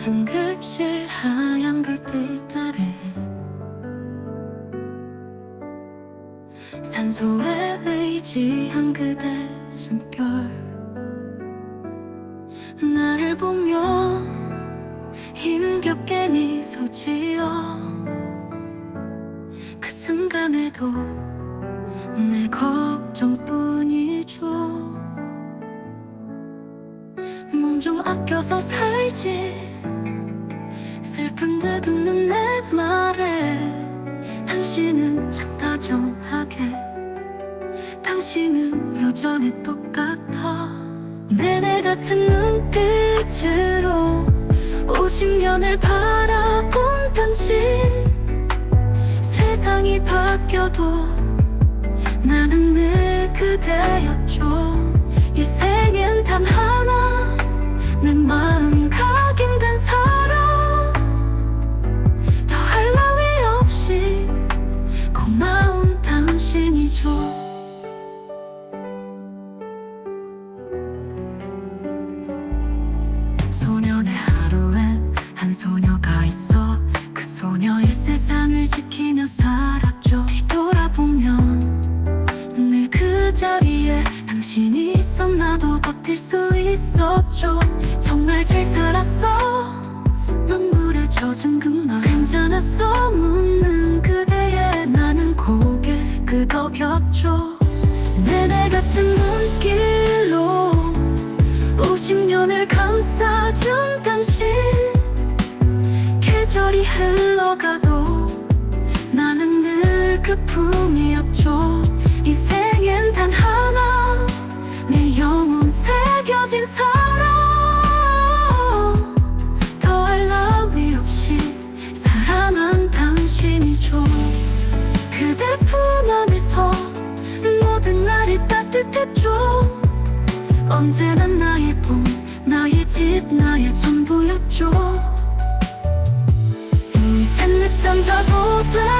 응급실 하얀 불빛 아래. 산소에 의지한 그대 숨결. 나를 보며 힘겹게 미소 지어. 그 순간에도 내걱 몸 좀 아껴서 살지. 슬픈 듯 웃는 내 말에 당신은 참 다정하게. 당신은 여전히 똑같아. 내내 같은 눈빛으로 50년을 바라본 당신. 세상이 바뀌어도 나는 늘 그대였죠 소녀가 있어 그 소녀의 세상을 지키며 살았죠. 뒤돌아보면 늘 그 자리에 당신이 있었나도 버틸 수 있었죠. 정말 잘 살았어. 눈물에 젖은 그말 괜찮았어. 묻는 그대의 나는 고개 끄덕였죠. 내내 같은 눈길로 50년을 계절이 흘러가도 나는 늘 그 품이었죠 자도 돼